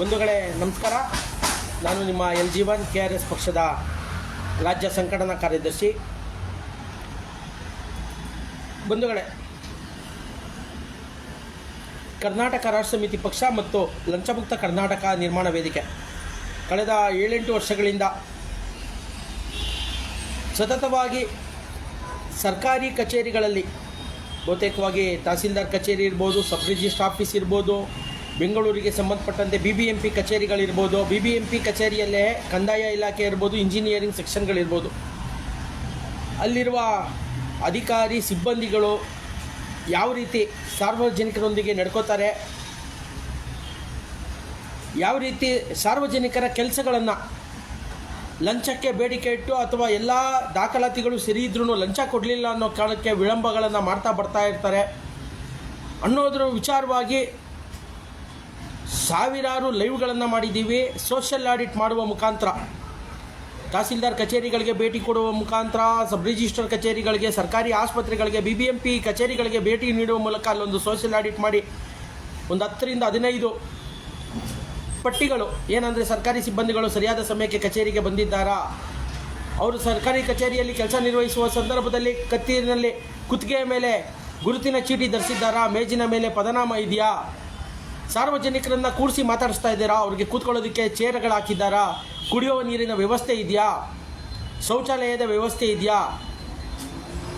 ಬಂಧುಗಳೇ, ನಮಸ್ಕಾರ. ನಾನು ನಿಮ್ಮ L G one K R S ಪಕ್ಷದ ರಾಜ್ಯ ಸಂಘಟನಾ ಕಾರ್ಯದರ್ಶಿ. ಬಂಧುಗಳೇ, ಕರ್ನಾಟಕ ರಾಷ್ಟ್ರ ಸಮಿತಿ ಪಕ್ಷ ಮತ್ತು ಲಂಚಮುಕ್ತ ಕರ್ನಾಟಕ ನಿರ್ಮಾಣ ವೇದಿಕೆ. ಕಳೆದ ಏಳೆಂಟು ವರ್ಷಗಳಿಂದ ಸತತವಾಗಿ ಸರ್ಕಾರಿ ಕಚೇರಿಗಳಲ್ಲಿ ಬಹುತೇಕವಾಗಿ ತಹಸೀಲ್ದಾರ್ ಕಚೇರಿ ಇರ್ಬೋದು, ಸಬ್ ರಿಜಿಸ್ಟ್ರ್ ಆಫೀಸ್ ಇರ್ಬೋದು ಬೆಂಗಳೂರಿಗೆ ಸಂಬಂಧಪಟ್ಟಂತೆ ಬಿ ಬಿ ಎಂ ಪಿ ಕಚೇರಿಗಳಿರ್ಬೋದು. ಬಿ ಬಿ ಎಂ ಪಿ ಕಚೇರಿಯಲ್ಲೇ ಕಂದಾಯ ಇಲಾಖೆ ಇರ್ಬೋದು ಇಂಜಿನಿಯರಿಂಗ್ ಸೆಕ್ಷನ್ಗಳಿರ್ಬೋದು ಅಲ್ಲಿರುವ ಅಧಿಕಾರಿ, ಸಿಬ್ಬಂದಿಗಳು ಯಾವ ರೀತಿ ಸಾರ್ವಜನಿಕರೊಂದಿಗೆ ನಡ್ಕೋತಾರೆ, ಯಾವ ರೀತಿ ಸಾರ್ವಜನಿಕರ ಕೆಲಸಗಳನ್ನು ಲಂಚಕ್ಕೆ ಬೇಡಿಕೆ ಇಟ್ಟು ಅಥವಾ ಎಲ್ಲ ದಾಖಲಾತಿಗಳು ಸರಿ ಇದ್ರೂ ಲಂಚ ಕೊಡಲಿಲ್ಲ ಅನ್ನೋ ಕಾರಣಕ್ಕೆ ವಿಳಂಬಗಳನ್ನು ಮಾಡ್ತಾ ಬರ್ತಾ ಇರ್ತಾರೆ ಅನ್ನೋದ್ರ ವಿಚಾರವಾಗಿ ಸಾವಿರಾರು ಲೈವ್ಗಳನ್ನು ಮಾಡಿದ್ದೀವಿ. ಸೋಷಿಯಲ್ ಆಡಿಟ್ ಮಾಡುವ ಮುಖಾಂತರ. ತಹಸೀಲ್ದಾರ್ ಕಚೇರಿಗಳಿಗೆ ಭೇಟಿ ಕೊಡುವ ಮುಖಾಂತರ ಸಬ್ ರಿಜಿಸ್ಟರ್ ಕಚೇರಿಗಳಿಗೆ, ಸರ್ಕಾರಿ ಆಸ್ಪತ್ರೆಗಳಿಗೆ ಬಿ ಬಿ ಎಂ ಪಿ ಕಚೇರಿಗಳಿಗೆ ಭೇಟಿ ನೀಡುವ ಮೂಲಕ ಅಲ್ಲೊಂದು ಸೋಷಿಯಲ್ ಆಡಿಟ್ ಮಾಡಿ. ಒಂದು ಹತ್ತರಿಂದ ಹದಿನೈದು ಪಟ್ಟಿಗಳು, ಏನಂದರೆ ಸರ್ಕಾರಿ ಸಿಬ್ಬಂದಿಗಳು ಸರಿಯಾದ ಸಮಯಕ್ಕೆ ಕಚೇರಿಗೆ ಬಂದಿದ್ದಾರಾ? ಅವರು ಸರ್ಕಾರಿ ಕಚೇರಿಯಲ್ಲಿ ಕೆಲಸ ನಿರ್ವಹಿಸುವ ಸಂದರ್ಭದಲ್ಲಿ ಕತ್ತಿನಲ್ಲಿ ಕುತ್ತಿಗೆಯ ಮೇಲೆ ಗುರುತಿನ ಚೀಟಿ ಧರಿಸಿದ್ದಾರಾ? ಮೇಜಿನ ಮೇಲೆ ಪದನಾಮ ಇದೆಯಾ? ಸಾರ್ವಜನಿಕರನ್ನ ಕೂರಿಸಿ ಮಾತಾಡಿಸ್ತಾ ಇದ್ದೀರಾ? ಅವ್ರಿಗೆ ಕೂತ್ಕೊಳ್ಳೋದಕ್ಕೆ ಚೇರ್ಗಳು ಹಾಕಿದ್ದಾರಾ? ಕುಡಿಯುವ ನೀರಿನ ವ್ಯವಸ್ಥೆ ಇದೆಯಾ? ಶೌಚಾಲಯದ ವ್ಯವಸ್ಥೆ ಇದೆಯಾ?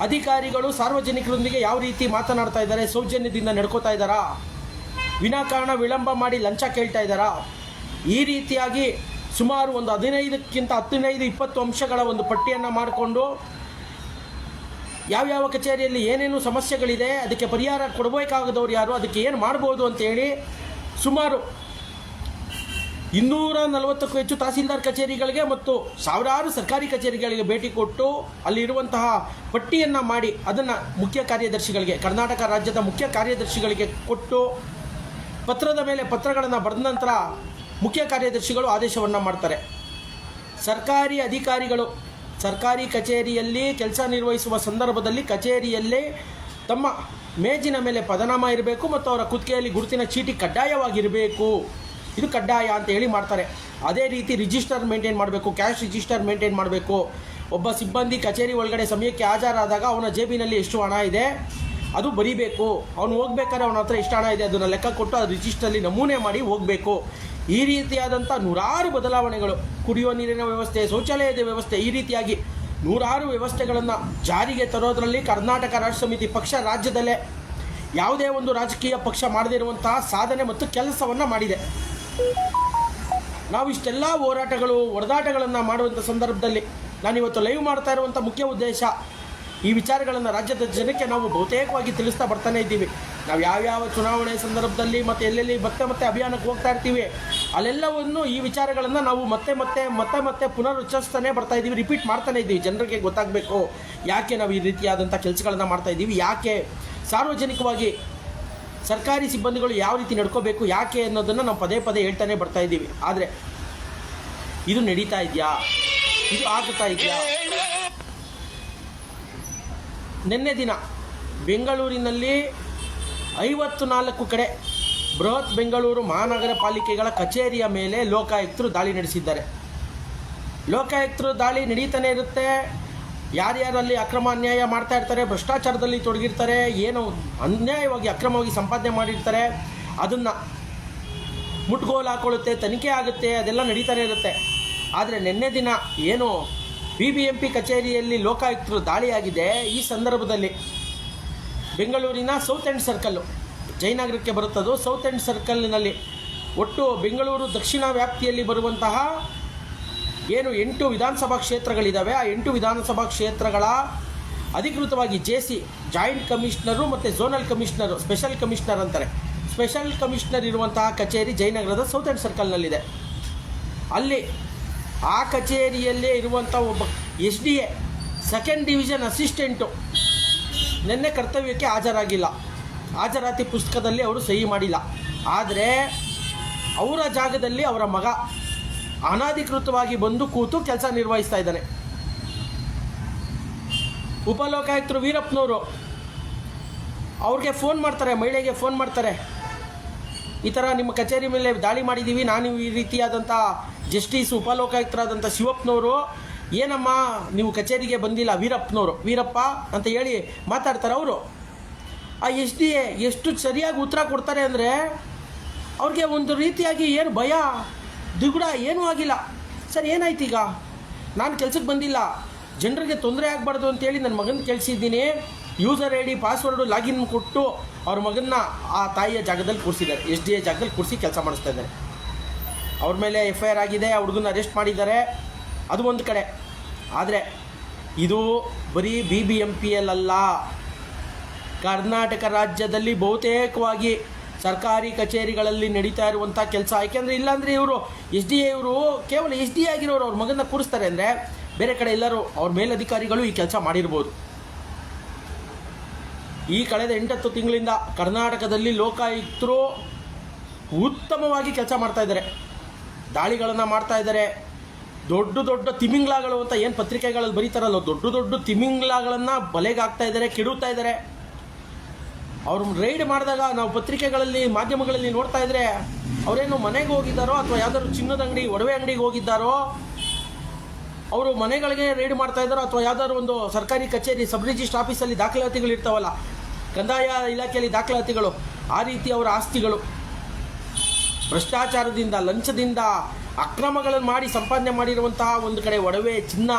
ಅಧಿಕಾರಿಗಳು ಸಾರ್ವಜನಿಕರೊಂದಿಗೆ ಯಾವ ರೀತಿ ಮಾತನಾಡ್ತಾ ಇದ್ದಾರೆ? ಸೌಜನ್ಯದಿಂದ ನಡ್ಕೋತಾ ಇದ್ದಾರಾ? ವಿನಾಕಾರಣ ವಿಳಂಬ ಮಾಡಿ ಲಂಚ ಕೇಳ್ತಾ ಇದ್ದಾರಾ? ಈ ರೀತಿಯಾಗಿ ಸುಮಾರು ಒಂದು ಹದಿನೈದಕ್ಕಿಂತ ಹದಿನೈದು ಇಪ್ಪತ್ತು ಅಂಶಗಳ ಒಂದು ಪಟ್ಟಿಯನ್ನು ಮಾಡಿಕೊಂಡು ಯಾವ್ಯಾವ ಕಚೇರಿಯಲ್ಲಿ ಏನೇನು ಸಮಸ್ಯೆಗಳಿದೆ, ಅದಕ್ಕೆ ಪರಿಹಾರ ಕೊಡಬೇಕಾಗದವ್ರು ಯಾರು, ಅದಕ್ಕೆ ಏನು ಮಾಡ್ಬೋದು ಅಂತೇಳಿ ಸುಮಾರು ಇನ್ನೂರ ನಲವತ್ತಕ್ಕೂ ಹೆಚ್ಚು ತಹಸೀಲ್ದಾರ್ ಕಚೇರಿಗಳಿಗೆ ಮತ್ತು ಸಾವಿರಾರು ಸರ್ಕಾರಿ ಕಚೇರಿಗಳಿಗೆ ಭೇಟಿ ಕೊಟ್ಟು ಅಲ್ಲಿರುವಂತಹ ಪಟ್ಟಿಯನ್ನು ಮಾಡಿ ಅದನ್ನು ಮುಖ್ಯ ಕಾರ್ಯದರ್ಶಿಗಳಿಗೆ, ಕರ್ನಾಟಕ ರಾಜ್ಯದ ಮುಖ್ಯ ಕಾರ್ಯದರ್ಶಿಗಳಿಗೆ ಕೊಟ್ಟು ಪತ್ರದ ಮೇಲೆ ಪತ್ರಗಳನ್ನು ಬರೆದ ನಂತರ ಮುಖ್ಯ ಕಾರ್ಯದರ್ಶಿಗಳು ಆದೇಶವನ್ನು ಮಾಡ್ತಾರೆ. ಸರ್ಕಾರಿ ಅಧಿಕಾರಿಗಳು ಸರ್ಕಾರಿ ಕಚೇರಿಯಲ್ಲಿ ಕೆಲಸ ನಿರ್ವಹಿಸುವ ಸಂದರ್ಭದಲ್ಲಿ ಕಚೇರಿಯಲ್ಲೇ ತಮ್ಮ ಮೇಜಿನ ಮೇಲೆ ಪದನಾಮ ಇರಬೇಕು ಮತ್ತು ಅವರ ಕುತ್ತಿಗೆಯಲ್ಲಿ ಗುರುತಿನ ಚೀಟಿ ಕಡ್ಡಾಯವಾಗಿರಬೇಕು. ಇದು ಕಡ್ಡಾಯ ಅಂತ ಹೇಳಿ ಮಾಡ್ತಾರೆ. ಅದೇ ರೀತಿ ರಿಜಿಸ್ಟರ್ ಮೇಂಟೈನ್ ಮಾಡಬೇಕು, ಕ್ಯಾಶ್ ರಿಜಿಸ್ಟರ್ ಮೇಂಟೈನ್ ಮಾಡಬೇಕು. ಒಬ್ಬ ಸಿಬ್ಬಂದಿ ಕಚೇರಿ ಒಳಗಡೆ ಸಮಯಕ್ಕೆ ಹಾಜರಾದಾಗ ಅವನ ಜೇಬಿನಲ್ಲಿ ಎಷ್ಟು ಹಣ ಇದೆ, ಅದು ಬರೀಬೇಕು. ಅವನು ಹೋಗ್ಬೇಕಾದ್ರೆ ಅವನ ಹತ್ರ ಎಷ್ಟು ಹಣ ಇದೆ, ಅದನ್ನು ಲೆಕ್ಕ ಕೊಟ್ಟು ಅದು ರಿಜಿಸ್ಟ್ರಲ್ಲಿ ನಮೂನೆ ಮಾಡಿ ಹೋಗಬೇಕು. ಈ ರೀತಿಯಾದಂಥ ನೂರಾರು ಬದಲಾವಣೆಗಳು. ಕುಡಿಯುವ ನೀರಿನ ವ್ಯವಸ್ಥೆ, ಶೌಚಾಲಯದ ವ್ಯವಸ್ಥೆ ಈ ರೀತಿಯಾಗಿ ನೂರಾರು ವ್ಯವಸ್ಥೆಗಳನ್ನು ಜಾರಿಗೆ ತರೋದರಲ್ಲಿ ಕರ್ನಾಟಕ ರಾಜ್ಯ ಸಮಿತಿ ಪಕ್ಷ ರಾಜ್ಯದಲ್ಲೇ ಯಾವುದೇ ಒಂದು ರಾಜಕೀಯ ಪಕ್ಷ ಮಾಡದಿರುವಂತಹ ಸಾಧನೆ ಮತ್ತು ಕೆಲಸವನ್ನು ಮಾಡಿದೆ. ನಾವು ಇಷ್ಟೆಲ್ಲ ಹೋರಾಟಗಳು ಹೊಡೆದಾಟಗಳನ್ನು ಮಾಡುವಂಥ ಸಂದರ್ಭದಲ್ಲಿ ನಾನಿವತ್ತು ಲೈವ್ ಮಾಡ್ತಾ ಇರುವಂಥ ಮುಖ್ಯ ಉದ್ದೇಶ ಈ ವಿಚಾರಗಳನ್ನು ರಾಜ್ಯದ ಜನಕ್ಕೆ ನಾವು ಬಹುತೇಕವಾಗಿ ತಿಳಿಸ್ತಾ ಬರ್ತಾನೆ ಇದ್ದೀವಿ. ನಾವು ಯಾವ್ಯಾವ ಚುನಾವಣೆ ಸಂದರ್ಭದಲ್ಲಿ ಮತ್ತು ಎಲ್ಲೆಲ್ಲಿ ಮತ್ತೆ ಮತ್ತೆ ಅಭಿಯಾನಕ್ಕೆ ಹೋಗ್ತಾ ಇರ್ತೀವಿ, ಅಲ್ಲೆಲ್ಲವನ್ನು ಈ ವಿಚಾರಗಳನ್ನು ನಾವು ಮತ್ತೆ ಮತ್ತೆ ಮತ್ತೆ ಮತ್ತೆ ಪುನರುಚ್ಚರಿಸ್ತಾನೆ ಬರ್ತಾ ಇದ್ದೀವಿ ರಿಪೀಟ್ ಮಾಡ್ತಾನೆ ಇದ್ದೀವಿ. ಜನರಿಗೆ ಗೊತ್ತಾಗಬೇಕು ಯಾಕೆ ನಾವು ಈ ರೀತಿಯಾದಂಥ ಕೆಲಸಗಳನ್ನು ಮಾಡ್ತಾ ಇದ್ದೀವಿ, ಯಾಕೆ ಸಾರ್ವಜನಿಕವಾಗಿ ಸರ್ಕಾರಿ ಸಿಬ್ಬಂದಿಗಳು ಯಾವ ರೀತಿ ನಡ್ಕೋಬೇಕು, ಯಾಕೆ ಅನ್ನೋದನ್ನು ನಾವು ಪದೇ ಪದೇ ಹೇಳ್ತಾನೆ ಬರ್ತಾ ಇದ್ದೀವಿ. ಆದರೆ ಇದು ನಡೀತಾ ಇದೆಯಾ? ಇದು ಆಗ್ತಾ ಇದೆಯಾ? ನಿನ್ನೆ ದಿನ ಬೆಂಗಳೂರಿನಲ್ಲಿ ಐವತ್ತು ನಾಲ್ಕು ಕಡೆ ಬೃಹತ್ ಬೆಂಗಳೂರು ಮಹಾನಗರ ಪಾಲಿಕೆಗಳ ಕಚೇರಿಯ ಮೇಲೆ ಲೋಕಾಯುಕ್ತರು ದಾಳಿ ನಡೆಸಿದ್ದಾರೆ. ಲೋಕಾಯುಕ್ತರು ದಾಳಿ ನಡೀತಾನೆ ಇರುತ್ತೆ. ಯಾರ್ಯಾರಲ್ಲಿ ಅಕ್ರಮ ಅನ್ಯಾಯ ಮಾಡ್ತಾ ಇರ್ತಾರೆ, ಭ್ರಷ್ಟಾಚಾರದಲ್ಲಿ ತೊಡಗಿರ್ತಾರೆ, ಏನು ಅನ್ಯಾಯವಾಗಿ ಅಕ್ರಮವಾಗಿ ಸಂಪಾದನೆ ಮಾಡಿರ್ತಾರೆ, ಅದನ್ನು ಮುಟ್ಗೋಲು ಹಾಕೊಳ್ಳುತ್ತೆ, ತನಿಖೆ ಆಗುತ್ತೆ, ಅದೆಲ್ಲ ನಡೀತಾನೆ ಇರುತ್ತೆ. ಆದರೆ ನಿನ್ನೆ ದಿನ ಏನು ಬಿ ಬಿ ಎಂ ಪಿ ಕಚೇರಿಯಲ್ಲಿ ಲೋಕಾಯುಕ್ತರು ದಾಳಿಯಾಗಿದೆ. ಈ ಸಂದರ್ಭದಲ್ಲಿ ಬೆಂಗಳೂರಿನ ಸೌತ್ ಎಂಡ್ ಸರ್ಕಲ್ಲು ಜಯನಗರಕ್ಕೆ ಬರುತ್ತದು ಸೌತ್ ಎಂಡ್ ಸರ್ಕಲ್ನಲ್ಲಿ ಒಟ್ಟು ಬೆಂಗಳೂರು ದಕ್ಷಿಣ ವ್ಯಾಪ್ತಿಯಲ್ಲಿ ಬರುವಂತಹ ಏನು ಎಂಟು ವಿಧಾನಸಭಾ ಕ್ಷೇತ್ರಗಳಿದ್ದಾವೆ ಆ ಎಂಟು ವಿಧಾನಸಭಾ ಕ್ಷೇತ್ರಗಳ ಅಧಿಕೃತವಾಗಿ ಜೆ ಸಿ ಜಾಯಿಂಟ್ ಕಮಿಷನರು ಮತ್ತು ಝೋನಲ್ ಕಮಿಷನರು ಸ್ಪೆಷಲ್ ಕಮಿಷನರ್ ಅಂತಾರೆ. ಸ್ಪೆಷಲ್ ಕಮಿಷನರ್ ಇರುವಂತಹ ಕಚೇರಿ ಜಯನಗರದ ಸೌತ್ ಎಂಡ್ ಸರ್ಕಲ್ನಲ್ಲಿದೆ ಅಲ್ಲಿ ಆ ಕಚೇರಿಯಲ್ಲೇ ಇರುವಂಥ ಒಬ್ಬ S D A second division assistant ನಿನ್ನೆ ಕರ್ತವ್ಯಕ್ಕೆ ಹಾಜರಾಗಿಲ್ಲ. ಹಾಜರಾತಿ ಪುಸ್ತಕದಲ್ಲಿ ಅವರು ಸಹಿ ಮಾಡಿಲ್ಲ. ಆದರೆ ಅವರ ಜಾಗದಲ್ಲಿ ಅವರ ಮಗ ಅನಧಿಕೃತವಾಗಿ ಬಂದು ಕೂತು ಕೆಲಸ ನಿರ್ವಹಿಸ್ತಾ ಇದ್ದಾನೆ. ಉಪಲೋಕಾಯುಕ್ತರು ವೀರಪ್ಪನವರು ಅವ್ರಿಗೆ ಫೋನ್ ಮಾಡ್ತಾರೆ, ಮಹಿಳೆಗೆ ಫೋನ್ ಮಾಡ್ತಾರೆ. ಈ ಥರ ನಿಮ್ಮ ಕಚೇರಿ ಮೇಲೆ ದಾಳಿ ಮಾಡಿದ್ದೀವಿ, ನಾನು ಈ ರೀತಿಯಾದಂಥ ಜಸ್ಟಿಸ್ ಉಪಲೋಕಾಯುಕ್ತರಾದಂಥ ಶಿವಪ್ಪನವರು ಏನಮ್ಮ, ನೀವು ಕಚೇರಿಗೆ ಬಂದಿಲ್ಲ, ವೀರಪ್ಪನವರು. ವೀರಪ್ಪ ಅಂತ ಹೇಳಿ ಮಾತಾಡ್ತಾರೆ ಅವರು. ಆ ಎಸ್ ಡಿ ಎ ಎಷ್ಟು ಸರಿಯಾಗಿ ಉತ್ತರ ಕೊಡ್ತಾರೆ ಅಂದರೆ ಅವ್ರಿಗೆ ಒಂದು ರೀತಿಯಾಗಿ ಏನು ಭಯ ದಿಗುಡ ಏನೂ ಆಗಿಲ್ಲ. ಸರ್, ಏನಾಯ್ತು ಈಗ? ನಾನು ಕೆಲಸಕ್ಕೆ ಬಂದಿಲ್ಲ. ಜನರಿಗೆ ತೊಂದರೆ ಆಗಬಾರ್ದು ಅಂತೇಳಿ ನನ್ನ ಮಗನ ಕೇಳಿಸಿದ್ದೀನಿ. User I D, password, login ಕೊಟ್ಟು ಅವ್ರ ಮಗನ್ನ ಆ ತಾಯಿಯ ಜಾಗದಲ್ಲಿ ಕೂರಿಸಿದ್ದಾರೆ. ಎಸ್ ಡಿ ಎ ಜಾಗದಲ್ಲಿ ಕೂರಿಸಿ ಕೆಲಸ ಮಾಡಿಸ್ತಾ ಇದ್ದಾರೆ. ಅವ್ರ ಮೇಲೆ ಎಫ್ ಐ ಆರ್ ಆಗಿದೆ, ಆ ಹುಡುಗನ ಅರೆಸ್ಟ್ ಮಾಡಿದ್ದಾರೆ. ಅದು ಒಂದು ಕಡೆ. ಆದರೆ ಇದು ಬರೀ ಬಿ ಬಿ ಎಂ ಪಿ ಅಲ್ಲ. ಕರ್ನಾಟಕ ರಾಜ್ಯದಲ್ಲಿ ಬಹುತೇಕವಾಗಿ ಸರ್ಕಾರಿ ಕಚೇರಿಗಳಲ್ಲಿ ನಡೀತಾ ಇರುವಂಥ ಕೆಲಸ. ಯಾಕೆಂದರೆ ಇಲ್ಲಾಂದರೆ ಇವರು ಎಸ್ ಡಿ ಎ ಇವರು ಕೇವಲ ಎಸ್ ಡಿ ಆಗಿರೋರು ಅವ್ರ ಮಗನ ಕೂರಿಸ್ತಾರೆ ಅಂದರೆ ಬೇರೆ ಕಡೆ ಎಲ್ಲರೂ ಅವ್ರ ಮೇಲಧಿಕಾರಿಗಳು ಈ ಕೆಲಸ ಮಾಡಿರ್ಬೋದು. ಈ ಕಳೆದ ಎಂಟತ್ತು ತಿಂಗಳಿಂದ ಕರ್ನಾಟಕದಲ್ಲಿ ಲೋಕಾಯುಕ್ತರು ಉತ್ತಮವಾಗಿ ಕೆಲಸ ಮಾಡ್ತಾ ಇದ್ದಾರೆ. ದಾಳಿಗಳನ್ನು ಮಾಡ್ತಾ ಇದ್ದಾರೆ. ದೊಡ್ಡ ದೊಡ್ಡ ತಿಮಿಂಗ್ಲಾಗಳು ಅಂತ ಏನು ಪತ್ರಿಕೆಗಳಲ್ಲಿ ಬರೀತಾರಲ್ಲ, ದೊಡ್ಡ ದೊಡ್ಡ ತಿಮಿಂಗ್ಲಾಗಳನ್ನು ಬಲೆಗೆ ಹಾಕ್ತಾ ಇದ್ದಾರೆ ಕೆಡುತ್ತಾ ಇದ್ದಾರೆ ಅವ್ರು ರೈಡ್ ಮಾಡಿದಾಗ ನಾವು ಪತ್ರಿಕೆಗಳಲ್ಲಿ, ಮಾಧ್ಯಮಗಳಲ್ಲಿ ನೋಡ್ತಾ ಇದ್ರೆ, ಅವರೇನು ಮನೆಗೆ ಹೋಗಿದ್ದಾರೋ ಅಥವಾ ಯಾವ್ದಾದ್ರು ಚಿನ್ನದ ಅಂಗಡಿ, ಒಡವೆ ಅಂಗಡಿಗೆ ಹೋಗಿದ್ದಾರೋ, ಅವರು ಮನೆಗಳಿಗೆ ರೈಡ್ ಮಾಡ್ತಾ ಇದ್ದಾರೋ ಅಥವಾ ಯಾವ್ದಾದ್ರು ಒಂದು ಸರ್ಕಾರಿ ಕಚೇರಿ ಸಬ್ ರಿಜಿಸ್ಟ್ರ್ ಆಫೀಸಲ್ಲಿ ದಾಖಲಾತಿಗಳು ಇರ್ತಾವಲ್ಲ, ಕಂದಾಯ ಇಲಾಖೆಯಲ್ಲಿ ದಾಖಲಾತಿಗಳು, ಆ ರೀತಿ ಅವರ ಆಸ್ತಿಗಳು. ಭ್ರಷ್ಟಾಚಾರದಿಂದ, ಲಂಚದಿಂದ ಅಕ್ರಮಗಳನ್ನು ಮಾಡಿ ಸಂಪಾದನೆ ಮಾಡಿರುವಂತಹ ಒಂದು ಕಡೆ ಒಡವೆ, ಚಿನ್ನ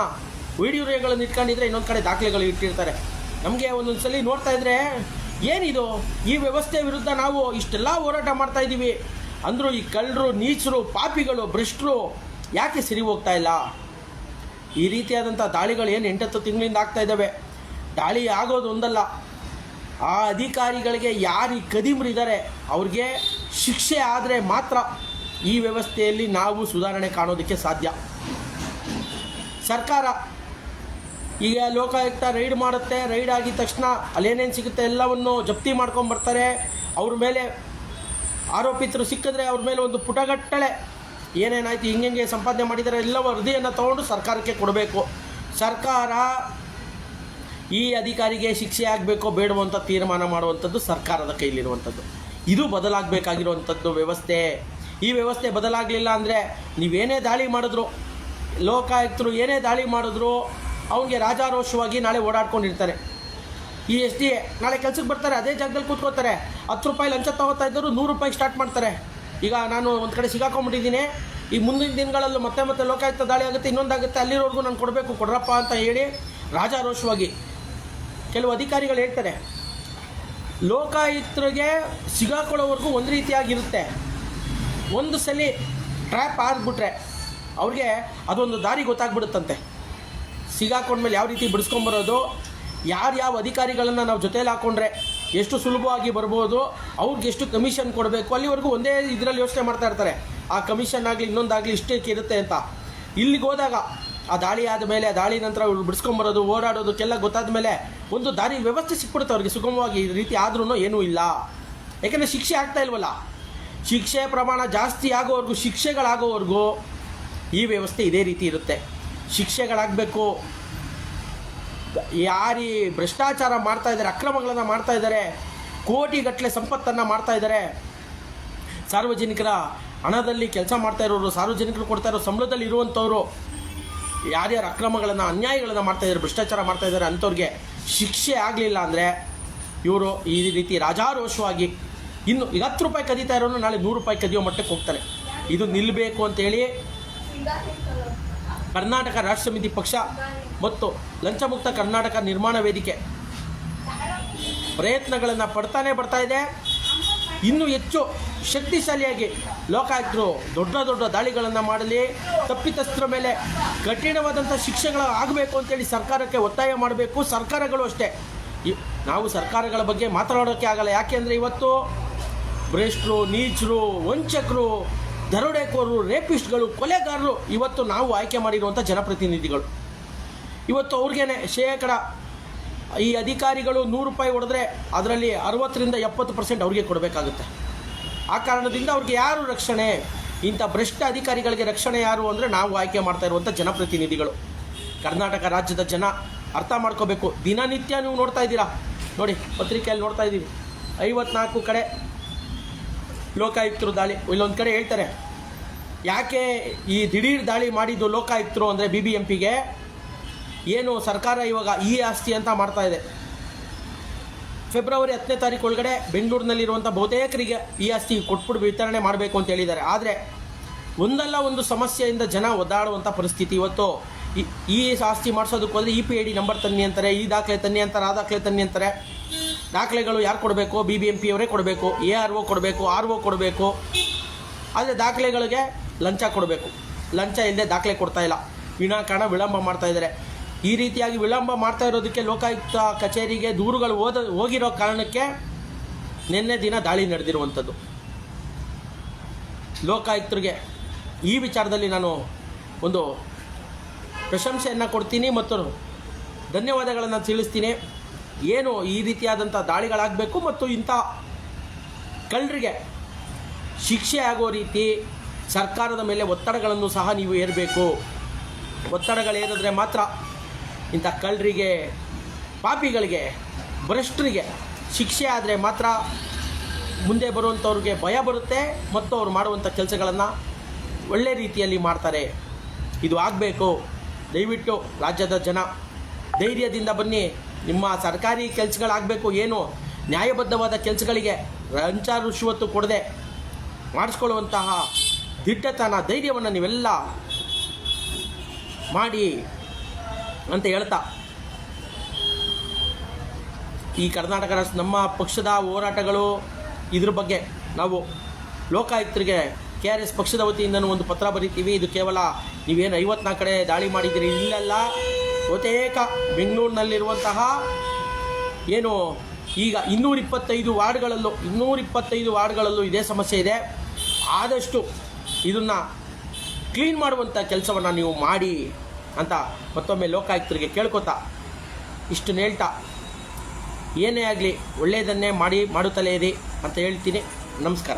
ವಿಡಿಯೋಗಳನ್ನು ಇಟ್ಕೊಂಡಿದ್ರೆ ಇನ್ನೊಂದು ಕಡೆ ದಾಖಲೆಗಳು ಇಟ್ಟಿರ್ತಾರೆ. ನಮಗೆ ಒಂದೊಂದು ಸಲ ನೋಡ್ತಾ ಇದ್ರೆ, ಏನಿದು? ಈ ವ್ಯವಸ್ಥೆ ವಿರುದ್ಧ ನಾವು ಇಷ್ಟೆಲ್ಲ ಹೋರಾಟ ಮಾಡ್ತಾ ಇದ್ದೀವಿ. ಅಂದರೂ ಈ ಕಳ್ಳರು, ನೀಚರು, ಪಾಪಿಗಳು, ಭ್ರಷ್ಟರು ಯಾಕೆ ಸಿರಿ ಹೋಗ್ತಾ ಇಲ್ಲ? ಈ ರೀತಿಯಾದಂಥ ದಾಳಿಗಳು ಏನು ಎಂಟತ್ತು ತಿಂಗಳಿಂದ ಆಗ್ತಾ ಇದ್ದಾವೆ? ದಾಳಿ ಆಗೋದು ಒಂದಲ್ಲ. ಆ ಅಧಿಕಾರಿಗಳಿಗೆ ಯಾರು ಕದಿಮರಿದ್ದಾರೆ ಅವ್ರಿಗೆ ಶಿಕ್ಷೆ ಆದರೆ ಮಾತ್ರ ಈ ವ್ಯವಸ್ಥೆಯಲ್ಲಿ ನಾವು ಸುಧಾರಣೆ ಕಾಣೋದಕ್ಕೆ ಸಾಧ್ಯ. ಸರ್ಕಾರ ಈಗ ಲೋಕಾಯುಕ್ತ ರೈಡ್ ಮಾಡುತ್ತೆ, ರೈಡ್ ಆಗಿದ ತಕ್ಷಣ ಅಲ್ಲೇನೇನು ಸಿಗುತ್ತೆ ಎಲ್ಲವನ್ನು ಜಪ್ತಿ ಮಾಡ್ಕೊಂಡು ಬರ್ತಾರೆ. ಅವ್ರ ಮೇಲೆ ಆರೋಪಿತರು ಸಿಕ್ಕಿದ್ರೆ ಅವ್ರ ಮೇಲೆ ಒಂದು ಪುಟಗಟ್ಟಳೆ ಏನೇನಾಯಿತು ಹಿಂಗೆ ಸಂಪಾದನೆ ಮಾಡಿದ್ದಾರೆ ಎಲ್ಲ ವರದಿಯನ್ನು ತಗೊಂಡು ಸರ್ಕಾರಕ್ಕೆ ಕೊಡಬೇಕು. ಸರ್ಕಾರ ಈ ಅಧಿಕಾರಿಗೆ ಶಿಕ್ಷೆ ಆಗಬೇಕೋ ಬೇಡವೋ ಅಂತ ತೀರ್ಮಾನ ಮಾಡುವಂಥದ್ದು ಸರ್ಕಾರದ ಕೈಲಿರುವಂಥದ್ದು. ಇದು ಬದಲಾಗಬೇಕಾಗಿರುವಂಥದ್ದು ವ್ಯವಸ್ಥೆ. ಈ ವ್ಯವಸ್ಥೆ ಬದಲಾಗಲಿಲ್ಲ ಅಂದರೆ ನೀವೇನೇ ದಾಳಿ ಮಾಡಿದ್ರು, ಲೋಕಾಯುಕ್ತರು ಏನೇ ದಾಳಿ ಮಾಡಿದ್ರು, ಅವನಿಗೆ ರಾಜಾರೋಷವಾಗಿ ನಾಳೆ ಓಡಾಡ್ಕೊಂಡಿರ್ತಾರೆ. ಈ ಎಸ್ ಡಿ ನಾಳೆ ಕೆಲಸಕ್ಕೆ ಬರ್ತಾರೆ, ಅದೇ ಜಾಗದಲ್ಲಿ ಕೂತ್ಕೋತಾರೆ ಹತ್ತು ರೂಪಾಯಿ ಲಂಚ ತಗೋತಾ ಇದ್ದರು ನೂರು ರೂಪಾಯಿ ಸ್ಟಾರ್ಟ್ ಮಾಡ್ತಾರೆ. ಈಗ ನಾನು ಒಂದು ಕಡೆ ಸಿಗಾಕೊಂಡ್ಬಿಟ್ಟಿದ್ದೀನಿ. ಈ ಮುಂದಿನ ದಿನಗಳಲ್ಲೂ ಮತ್ತೆ ಮತ್ತೆ ಲೋಕಾಯುಕ್ತ ದಾಳಿ ಆಗುತ್ತೆ, ಇನ್ನೊಂದಾಗುತ್ತೆ, ಅಲ್ಲಿರೋರ್ಗು ನಾನು ಕೊಡಬೇಕು, ಕೊಡ್ರಪ್ಪ ಅಂತ ಹೇಳಿ ರಾಜಾರೋಷವಾಗಿ ಕೆಲವು ಅಧಿಕಾರಿಗಳು ಹೇಳ್ತಾರೆ. ಲೋಕಾಯುಕ್ತರಿಗೆ ಸಿಗಾಕೊಳ್ಳೋವರೆಗೂ ಒಂದು ರೀತಿಯಾಗಿರುತ್ತೆ. ಒಂದು ಸಲ ಟ್ರ್ಯಾಪ್ ಆಗಿಬಿಟ್ರೆ ಅವ್ರಿಗೆ ಅದೊಂದು ದಾರಿ ಗೊತ್ತಾಗ್ಬಿಡುತ್ತಂತೆ. ಸಿಗಾಕೊಂಡ್ಮೇಲೆ ಯಾವ ರೀತಿ ಬಿಡಿಸ್ಕೊಂಬರೋದು ಯಾರ್ಯಾವ ಅಧಿಕಾರಿಗಳನ್ನು ನಾವು ಜೊತೇಲಿ ಹಾಕ್ಕೊಂಡ್ರೆ ಎಷ್ಟು ಸುಲಭವಾಗಿ ಬರ್ಬೋದು, ಅವ್ರಿಗೆ ಎಷ್ಟು ಕಮಿಷನ್ ಕೊಡಬೇಕು, ಅಲ್ಲಿವರೆಗೂ ಒಂದೇ ಇದರಲ್ಲಿ ಯೋಚನೆ ಮಾಡ್ತಾ ಇರ್ತಾರೆ. ಆ ಕಮಿಷನ್ ಆಗಲಿ ಇನ್ನೊಂದಾಗಲಿ ಇಷ್ಟಕ್ಕೆ ಇರುತ್ತೆ ಅಂತ. ಇಲ್ಲಿಗೆ ಹೋದಾಗ ಆ ದಾಳಿ ಆದ ಮೇಲೆ ದಾಳಿ ನಂತರ ಅವ್ರು ಬಿಡಿಸ್ಕೊಂಬರೋದು ಓಡಾಡೋದಕ್ಕೆಲ್ಲ ಗೊತ್ತಾದ ಮೇಲೆ ಒಂದು ದಾರಿ ವ್ಯವಸ್ಥೆ ಸಿಕ್ಬಿಡುತ್ತೆ ಅವ್ರಿಗೆ, ಸುಗಮವಾಗಿ ಈ ರೀತಿ ಆದ್ರೂ ಏನೂ ಇಲ್ಲ. ಯಾಕೆಂದರೆ ಶಿಕ್ಷೆ ಆಗ್ತಾ ಇಲ್ವಲ್ಲ? ಶಿಕ್ಷೆ ಪ್ರಮಾಣ ಜಾಸ್ತಿ ಆಗೋವರೆಗೂ, ಶಿಕ್ಷೆಗಳಾಗೋವರೆಗೂ ಈ ವ್ಯವಸ್ಥೆ ಇದೇ ರೀತಿ ಇರುತ್ತೆ. ಶಿಕ್ಷೆಗಳಾಗಬೇಕು, ಯಾರಿ ಭ್ರಷ್ಟಾಚಾರ ಮಾಡ್ತಾ ಇದ್ದಾರೆ, ಅಕ್ರಮಗಳನ್ನು ಮಾಡ್ತಾ ಇದ್ದಾರೆ, ಕೋಟಿಗಟ್ಟಲೆ ಸಂಪತ್ತನ್ನು ಮಾಡ್ತಾ ಇದ್ದಾರೆ, ಸಾರ್ವಜನಿಕರ ಹಣದಲ್ಲಿ ಕೆಲಸ ಮಾಡ್ತಾ ಇರೋರು, ಸಾರ್ವಜನಿಕರು ಕೊಡ್ತಾ ಇರೋ ಸಂಬಳದಲ್ಲಿ ಇರುವಂಥವ್ರು ಯಾರ್ಯಾರು ಅಕ್ರಮಗಳನ್ನು, ಅನ್ಯಾಯಗಳನ್ನು ಮಾಡ್ತಾ ಭ್ರಷ್ಟಾಚಾರ ಮಾಡ್ತಾ ಇದ್ದಾರೆ ಅಂಥವ್ರಿಗೆ ಶಿಕ್ಷೆ ಆಗಲಿಲ್ಲ ಅಂದರೆ ಇವರು ಈ ರೀತಿ ರಾಜಾರೋಷವಾಗಿ ಇನ್ನು ಈಗ ಹತ್ತು ರೂಪಾಯಿ ಕದೀತಾ ಇರೋನು ನಾಳೆ ನೂರು ರೂಪಾಯಿ ಕದಿಯೋ ಮಟ್ಟಕ್ಕೆ ಹೋಗ್ತಾರೆ. ಇದು ನಿಲ್ಲಬೇಕು ಅಂತೇಳಿ ಕರ್ನಾಟಕ ರಾಷ್ಟ್ರ ಸಮಿತಿ ಪಕ್ಷ ಮತ್ತು ಲಂಚಮುಕ್ತ ಕರ್ನಾಟಕ ನಿರ್ಮಾಣ ವೇದಿಕೆ ಪ್ರಯತ್ನಗಳನ್ನು ಪಡ್ತಾನೆ ಬರ್ತಾ ಇದೆ. ಇನ್ನೂ ಹೆಚ್ಚು ಶಕ್ತಿಶಾಲಿಯಾಗಿ ಲೋಕಾಯುಕ್ತರು ದೊಡ್ಡ ದೊಡ್ಡ ದಾಳಿಗಳನ್ನು ಮಾಡಲಿ, ತಪ್ಪಿತಸ್ಥರ ಮೇಲೆ ಕಠಿಣವಾದಂಥ ಶಿಕ್ಷೆಗಳು ಆಗಬೇಕು ಅಂತೇಳಿ ಸರ್ಕಾರಕ್ಕೆ ಒತ್ತಾಯ ಮಾಡಬೇಕು. ಸರ್ಕಾರಗಳು ಅಷ್ಟೇ. ನಾವು ಸರ್ಕಾರಗಳ ಬಗ್ಗೆ ಮಾತನಾಡೋಕ್ಕೆ ಆಗಲ್ಲ. ಯಾಕೆಂದರೆ ಇವತ್ತು ಭ್ರಷ್ಟರು, ನೀಚರು, ವಂಚಕರು, ದರೋಡೆಕೋರರು, ರೇಪಿಸ್ಟ್ಗಳು, ಕೊಲೆಗಾರರು ಇವತ್ತು ನಾವು ಆಯ್ಕೆ ಮಾಡಿರುವಂಥ ಜನಪ್ರತಿನಿಧಿಗಳು. ಇವತ್ತು ಅವ್ರಿಗೇನೆ ಶೇಕಡ ಈ ಅಧಿಕಾರಿಗಳು ನೂರು ರೂಪಾಯಿ ಹೊಡೆದ್ರೆ ಅದರಲ್ಲಿ ಅರವತ್ತರಿಂದ ಎಪ್ಪತ್ತು ಪರ್ಸೆಂಟ್ ಅವ್ರಿಗೆ ಕೊಡಬೇಕಾಗುತ್ತೆ. ಆ ಕಾರಣದಿಂದ ಅವ್ರಿಗೆ ಯಾರು ರಕ್ಷಣೆ? ಇಂಥ ಭ್ರಷ್ಟ ಅಧಿಕಾರಿಗಳಿಗೆ ರಕ್ಷಣೆ ಯಾರು ಅಂದರೆ ನಾವು ಆಯ್ಕೆ ಮಾಡ್ತಾ ಇರುವಂಥ ಜನಪ್ರತಿನಿಧಿಗಳು. ಕರ್ನಾಟಕ ರಾಜ್ಯದ ಜನ ಅರ್ಥ ಮಾಡ್ಕೋಬೇಕು. ದಿನನಿತ್ಯ ನೀವು ನೋಡ್ತಾ ಇದ್ದೀರಾ? ನೋಡಿ, ಪತ್ರಿಕೆಯಲ್ಲಿ ನೋಡ್ತಾ ಇದ್ದೀವಿ. ಐವತ್ನಾಲ್ಕು ಕಡೆ ಲೋಕಾಯುಕ್ತರು ದಾಳಿ. ಇಲ್ಲೊಂದು ಕಡೆ ಹೇಳ್ತಾರೆ, ಯಾಕೆ ಈ ದಿಢೀರ್ ದಾಳಿ ಮಾಡಿದ್ದು ಲೋಕಾಯುಕ್ತರು ಅಂದರೆ ಬಿ ಬಿ ಎಂ ಪಿಗೆ ಏನು ಸರ್ಕಾರ ಇವಾಗ ಇ ಆಸ್ತಿ ಅಂತ ಮಾಡ್ತಾ ಇದೆ. ಫೆಬ್ರವರಿ ಹತ್ತನೇ ತಾರೀಕು ಒಳಗಡೆ ಬೆಂಗಳೂರಿನಲ್ಲಿರುವಂಥ ಬಹುತೇಕರಿಗೆ ಈ ಆಸ್ತಿ ಕೊಟ್ಬಿಟ್ಟು ವಿತರಣೆ ಮಾಡಬೇಕು ಅಂತ ಹೇಳಿದ್ದಾರೆ. ಆದರೆ ಒಂದಲ್ಲ ಒಂದು ಸಮಸ್ಯೆಯಿಂದ ಜನ ಒದ್ದಾಡುವಂಥ ಪರಿಸ್ಥಿತಿ ಇವತ್ತು. ಈ ಆಸ್ತಿ ಮಾಡಿಸೋದಕ್ಕೆ ಹೋದರೆ E P I D number ತನ್ನಿ ಅಂತಾರೆ, ಈ ದಾಖಲೆ ತನ್ನಿ ಅಂತಾರೆ, ಆ ದಾಖಲೆ ತನ್ನಿ ಅಂತಾರೆ. ದಾಖಲೆಗಳು ಯಾರು ಕೊಡಬೇಕು? ಬಿ ಬಿ ಎಂ ಪಿ ಅವರೇ ಕೊಡಬೇಕು, ಎ ಆರ್ ಒ ಕೊಡಬೇಕು, ಆರ್ ಒ ಕೊಡಬೇಕು. ಆದರೆ ದಾಖಲೆಗಳಿಗೆ ಲಂಚ ಕೊಡಬೇಕು. ಲಂಚ ಇಲ್ಲದೆ ದಾಖಲೆ ಕೊಡ್ತಾ ಇಲ್ಲ. ವಿನಾಕಾರಣ ವಿಳಂಬ ಮಾಡ್ತಾ ಇದ್ದಾರೆ. ಈ ರೀತಿಯಾಗಿ ವಿಳಂಬ ಮಾಡ್ತಾ ಇರೋದಕ್ಕೆ ಲೋಕಾಯುಕ್ತ ಕಚೇರಿಗೆ ದೂರುಗಳು ಓದ ಹೋಗಿರೋ ಕಾರಣಕ್ಕೆ ನಿನ್ನೆ ದಿನ ದಾಳಿ ನಡೆದಿರುವಂಥದ್ದು. ಲೋಕಾಯುಕ್ತರಿಗೆ ಈ ವಿಚಾರದಲ್ಲಿ ನಾನು ಒಂದು ಪ್ರಶಂಸೆಯನ್ನು ಕೊಡ್ತೀನಿ ಮತ್ತು ಧನ್ಯವಾದಗಳನ್ನು ತಿಳಿಸ್ತೀನಿ. ಏನು ಈ ರೀತಿಯಾದಂಥ ದಾಳಿಗಳಾಗಬೇಕು ಮತ್ತು ಇಂಥ ಕಳ್ಳರಿಗೆ ಶಿಕ್ಷೆ ಆಗೋ ರೀತಿ ಸರ್ಕಾರದ ಮೇಲೆ ಒತ್ತಡಗಳನ್ನು ಸಹ ನೀವು ಏರಬೇಕು. ಒತ್ತಡಗಳೇರಿದ್ರೆ ಮಾತ್ರ ಇಂಥ ಕಳ್ಳರಿಗೆ, ಪಾಪಿಗಳಿಗೆ, ಭ್ರಷ್ಟರಿಗೆ ಶಿಕ್ಷೆ ಆದರೆ ಮಾತ್ರ ಮುಂದೆ ಬರುವಂಥವ್ರಿಗೆ ಭಯ ಬರುತ್ತೆ ಮತ್ತು ಅವ್ರು ಮಾಡುವಂಥ ಕೆಲಸಗಳನ್ನು ಒಳ್ಳೆ ರೀತಿಯಲ್ಲಿ ಮಾಡ್ತಾರೆ. ಇದು ಆಗಬೇಕು. ದಯವಿಟ್ಟು ರಾಜ್ಯದ ಜನ, ಧೈರ್ಯದಿಂದ ಬನ್ನಿ. ನಿಮ್ಮ ಸರ್ಕಾರಿ ಕೆಲಸಗಳಾಗಬೇಕು ಏನು? ನ್ಯಾಯಬದ್ಧವಾದ ಕೆಲಸಗಳಿಗೆ ಲಂಚ ರುಶುವತ್ತು ಕೊಡದೆ ಮಾಡಿಸ್ಕೊಳ್ಳುವಂತಹ ದಿಟ್ಟತನ, ಧೈರ್ಯವನ್ನು ನೀವೆಲ್ಲ ಮಾಡಿ ಅಂತ ಹೇಳ್ತಾ. ಈ ಕರ್ನಾಟಕ ರಾಷ್ಟ್ರ, ನಮ್ಮ ಪಕ್ಷದ ಹೋರಾಟಗಳು ಇದ್ರ ಬಗ್ಗೆ ನಾವು ಲೋಕಾಯುಕ್ತರಿಗೆ, ಕೆ ಆರ್ ಎಸ್ ಪಕ್ಷದ ವತಿಯಿಂದ ಒಂದು ಪತ್ರ ಬರಿತೀವಿ. ಇದು ಕೇವಲ ನೀವೇನು ಐವತ್ನಾಲ್ಕು ಕಡೆ ದಾಳಿ ಮಾಡಿದ್ದೀರಿ? ಇಲ್ಲೆಲ್ಲ. ಬಹುತೇಕ ಬೆಂಗಳೂರಿನಲ್ಲಿರುವಂತಹ ಏನು ಈಗ ಇನ್ನೂರ ಇಪ್ಪತ್ತೈದು ವಾರ್ಡ್ಗಳಲ್ಲೂ, ಇನ್ನೂರ ಇಪ್ಪತ್ತೈದು ವಾರ್ಡ್ಗಳಲ್ಲೂ ಇದೇ ಸಮಸ್ಯೆ ಇದೆ. ಆದಷ್ಟು ಇದನ್ನು ಕ್ಲೀನ್ ಮಾಡುವಂಥ ಕೆಲಸವನ್ನು ನೀವು ಮಾಡಿ. ಅಂತ ಮತ್ತೊಮ್ಮೆ ಲೋಕಾಯುಕ್ತರಿಗೆ ಕೇಳ್ಕೊತಾ ಇಷ್ಟು ಹೇಳ್ತಾ, ಏನೇ ಆಗಲಿ ಒಳ್ಳೆಯದನ್ನೇ ಮಾಡಿ, ಮಾಡುತ್ತಲೇ ಇರಿ ಅಂತ ಹೇಳ್ತೀನಿ. ನಮಸ್ಕಾರ.